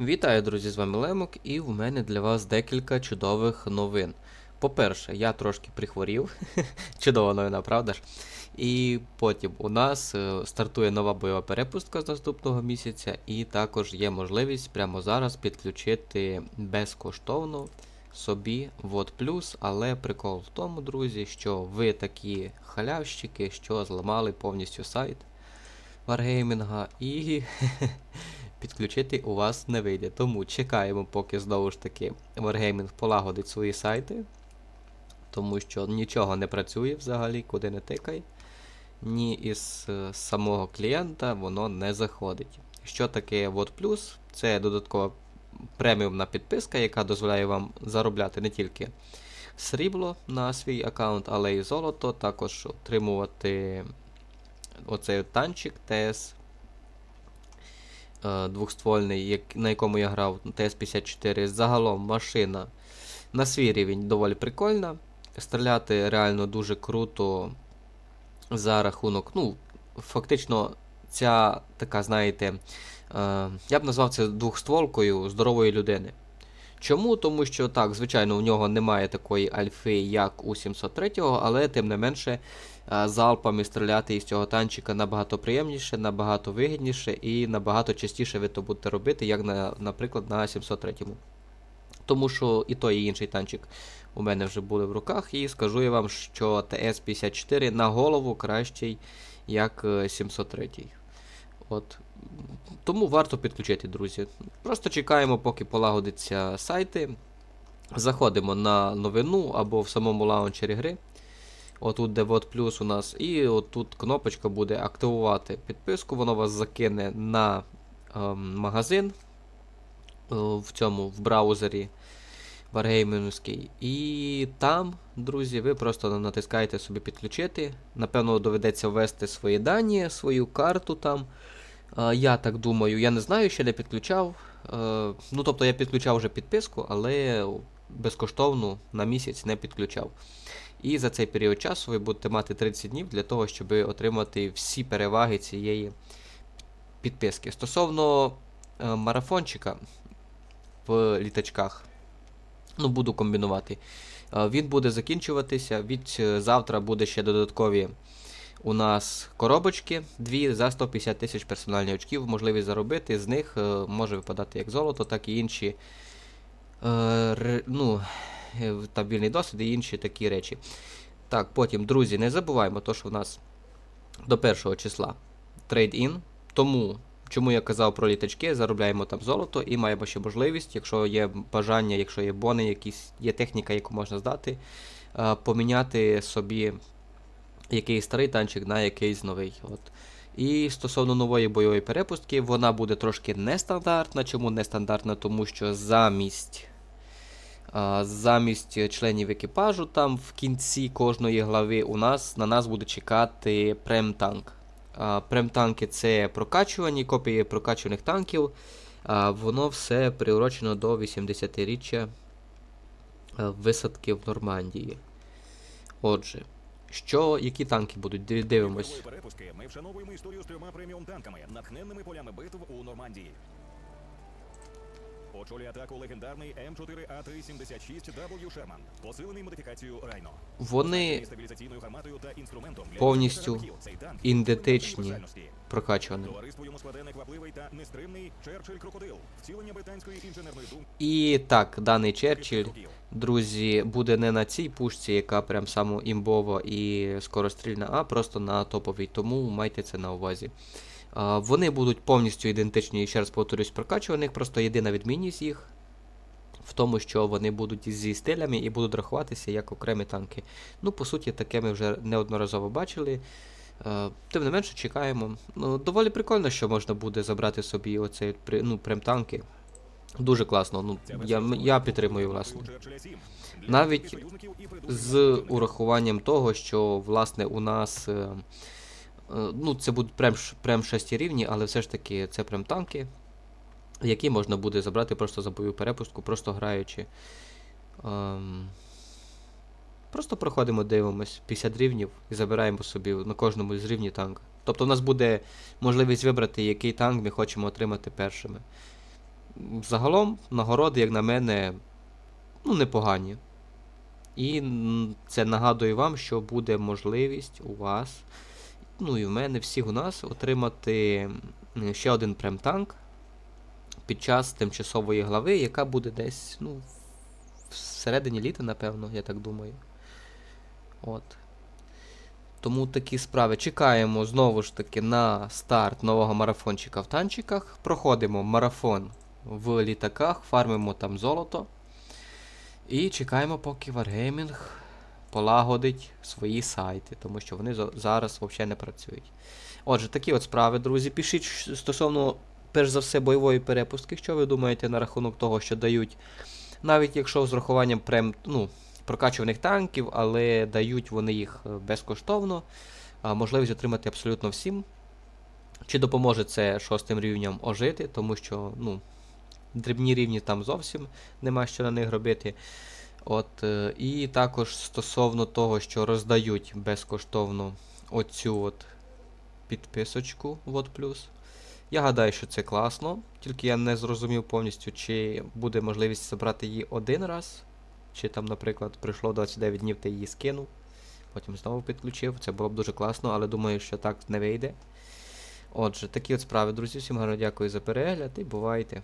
Вітаю, друзі, з вами Лемок, і в мене для вас декілька чудових новин. По-перше, я трошки прихворів. Чудова новина, правда ж? І потім у нас е, стартує нова бойова перепустка з наступного місяця, і також є можливість прямо зараз підключити безкоштовно собі Плюс, але прикол в тому, друзі, що ви такі халявщики, що зламали повністю сайт Wargaming і підключити у вас не вийде. Тому чекаємо, поки знову ж таки Wargaming полагодить свої сайти, тому що нічого не працює взагалі, куди не тикай. Ні із е, самого клієнта воно не заходить. Що таке Вот Plus? Це додаткова преміумна підписка, яка дозволяє вам заробляти не тільки срібло на свій аккаунт, але й золото, також отримувати оцей танчик ТС двохствольний, як, на якому я грав ТС-54. Загалом машина на свій рівень доволі прикольна. Стріляти реально дуже круто за рахунок. Ну, фактично, ця така, знаєте, е, я б назвав це двохстволкою здорової людини. Чому? Тому що так, звичайно, у нього немає такої альфи, як у 703-го, але тим не менше е, залпами стріляти із цього танчика набагато приємніше, набагато вигідніше і набагато частіше ви то будете робити, як, на, наприклад, на 703-му. Тому що і той, і інший танчик у мене вже були в руках, і скажу я вам, що ТС-54 на голову кращий, як е, 703. От. Тому варто підключити, друзі. Просто чекаємо, поки полагодяться сайти. Заходимо на новину або в самому лаунчері гри. Отут, де вот плюс у нас, і отут кнопочка буде активувати підписку, воно вас закине на ем, магазин е, в цьому в браузері Wargaming'ський. І там, друзі, ви просто натискаєте собі підключити. Напевно, доведеться ввести свої дані, свою карту там. Е, Я так думаю, я не знаю, ще не підключав. Е, Ну, тобто я підключав вже підписку, але безкоштовну на місяць не підключав. І за цей період часу ви будете мати 30 днів для того, щоб отримати всі переваги цієї підписки. Стосовно е, марафончика в літачках, ну, буду комбінувати. Він буде закінчуватися. Від завтра буде ще додаткові у нас коробочки, дві за 150 тисяч персональних очків, можливість заробити. З них е, може випадати як золото, так і інші е, ну, е, вільний досвід і інші такі речі. Так, потім, друзі, не забуваємо, то, що в нас до першого числа трейд-ін. Тому, чому я казав про літачки, заробляємо там золото і маємо ще можливість, якщо є бажання, якщо є бони, якісь є техніка, яку можна здати, поміняти собі якийсь старий танчик на якийсь новий. От. І стосовно нової бойової перепустки, вона буде трошки нестандартна. Чому нестандартна? Тому що замість. Замість членів екіпажу там в кінці кожної глави у нас на нас буде чекати прем-танк. Прем-танки це прокачувані копії прокачуваних танків. Воно все приурочено до 80-річчя е, висадки в Нормандії. Отже, що, які танки будуть? Дивимось. перепуски ми вшановуємо історію з трьома преміум танками, натхненними полями битв у Нормандії. Очолює атаку легендарний М4А376W Sherman, посилений модифікацією Райно. Вони стабілізаційною гарматою та інструментом повністю. Ідентичні. Думки. І так, даний Черчилль, друзі, буде не на цій пушці, яка прям само імбова і скорострільна, а просто на топовій. Тому майте це на увазі. Вони будуть повністю ідентичні, ще раз повторюсь, прокачуваних, просто єдина відмінність їх в тому, що вони будуть зі стилями і будуть рахуватися як окремі танки. Ну, по суті, таке ми вже неодноразово бачили. Е, Тим не менше, чекаємо. Ну, доволі прикольно, що можна буде забрати собі оцей ну, прем-танки. Дуже класно. Ну, я, я підтримую, власне. допомогою Черчилля 7. Для Навіть З урахуванням того, що власне у нас. е, е, Ну, це будуть прем, ш- прем шесті рівні, але все ж таки це прем танки, які можна буде забрати просто за бойову перепустку, просто граючи. Просто проходимо, дивимось 50 рівнів і забираємо собі на кожному з рівні танк. Тобто у нас буде можливість вибрати, який танк ми хочемо отримати першими. загалом нагороди, як на мене, ну, непогані. І це нагадує вам, що буде можливість у вас, ну і в мене, всіх у нас, отримати ще один прем-танк під час тимчасової глави, яка буде десь, ну, всередині літа, напевно, я так думаю. От. Тому такі справи. Чекаємо знову ж таки на старт нового марафончика в танчиках. Проходимо марафон в літаках, фармимо там золото. І чекаємо, поки Wargaming полагодить свої сайти, тому що вони зараз взагалі не працюють. Отже, такі от справи, друзі. Пишіть стосовно, перш за все, бойової перепустки, що ви думаєте на рахунок того, що дають, навіть якщо з врахуванням прем, ну, прокачуваних танків, але дають вони їх е, безкоштовно, можливість отримати абсолютно всім. Чи допоможе це шостим рівням ожити, тому що, ну, дрібні рівні там зовсім нема що на них робити. От, е, і також стосовно того, що роздають безкоштовно оцю от підписочку вот плюс. Я гадаю, що це класно, тільки я не зрозумів повністю, чи буде можливість забрати її один раз, чи там, наприклад, пройшло 29 днів, ти її скинув, потім знову підключив. Це було б дуже класно, але думаю, що так не вийде. Отже, такі от справи, друзі. Всім гарно дякую за перегляд і бувайте.